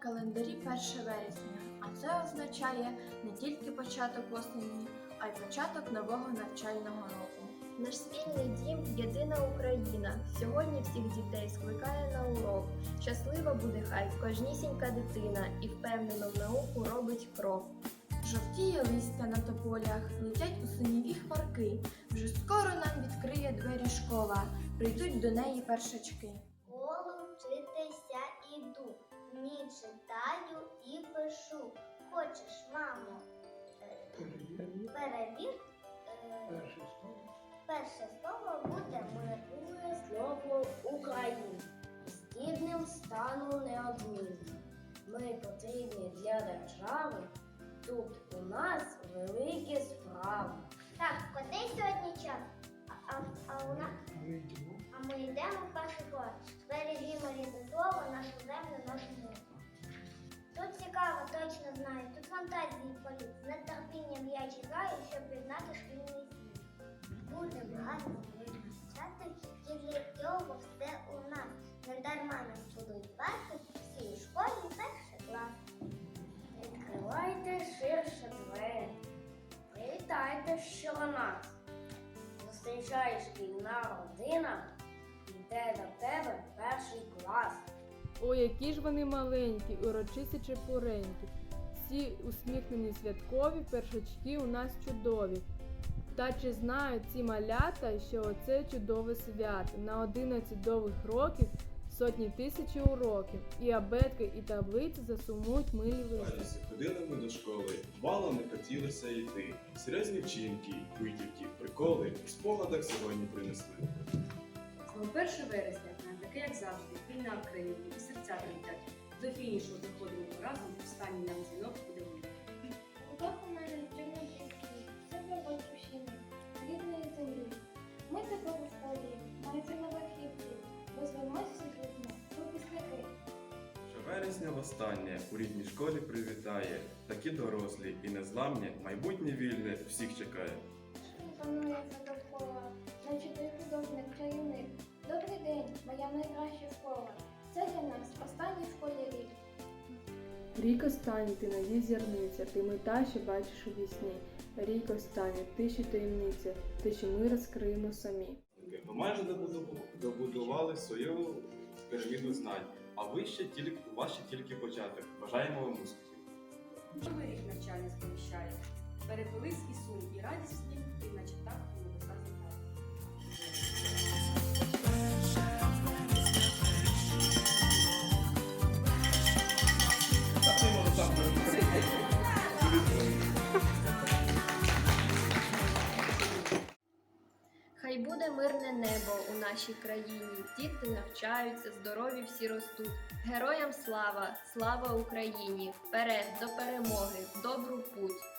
календарі 1 вересня, а це означає не тільки початок осені, а й початок нового навчального року. Наш спільний дім єдина Україна. Сьогодні всіх дітей скликає на урок. Щаслива буде хай кожнісінька дитина і впевнено в науку робить крок. Жовтіє листя на тополях, летять у синіві хмарки. Вже скоро нам відкриє двері школа, прийдуть до неї першачки. Ні читаю і пишу. Хочеш, мамо, перевір. е, Перше слово буде мир. Друге слово Україна. Здібним стану неодмінно. Ми потрібні для держави. Тут у нас великі справи. Так, коли сьогодні час? А, а, а у нас а ми йдемо в перший клас. Бережімо слово, нашу землю, нашу мову. Тут цікаво, точно знаю. Тут фантазії політ. З нетерпінням я чекаю, щоб пізнати шкільний світ. Будемо гарно вивчати, і для цього все у нас. Не дарма нас будуть парки, всі школі перший клас. Відкривайте ширше двері. Привітайте щонас. Зустрічає шкільна родина, йде до тебе перший клас. Ой, які ж вони маленькі, урочисті чепуренькі. Всі усміхнені святкові, першачки у нас чудові. Та чи знають ці малята, що оце чудове свято на 11 довгих років, сотні тисячі уроків, і абетки, і таблиці засумують милі листи. Ходили ми до школи, бала не хотілося йти. Серйозні вчинки, витівки, приколи в спогадах сьогодні принесли. О 1 вересня, таке, як завжди, війна в країні і серця тремтять. До фінішу доходимо разом, останній нам дзвінок мити. Руках у мене тримає батьки, це для батьківщини, рідної землі. Ми тепер у школі, майже на верхівці, випускники. Що вересня востаннє у рідній школі привітає, такі дорослі і незламні, майбутнє вільне всіх чекає. Панується довкола, наче той художник чарівник. Добрий день, моя найкраща школа. Це для нас останній в школі рік. Рік останній, ти нові зірниця, ти мета, що бачиш у вісні. Рік останній, ти ще таємниця, те, що ми розкриємо самі. Ви майже добудували, добудували свою піраміду знань, а ви ще тільки у вас ще тільки початок. Бажаємо вам успіхів. Новий рік навчання сповіщає. Перепились і сум, і радість всім, і наче так і небеса Мирне небо у нашій країні. Діти навчаються, здорові всі ростуть. Героям слава, слава Україні! Вперед до перемоги, в добру путь!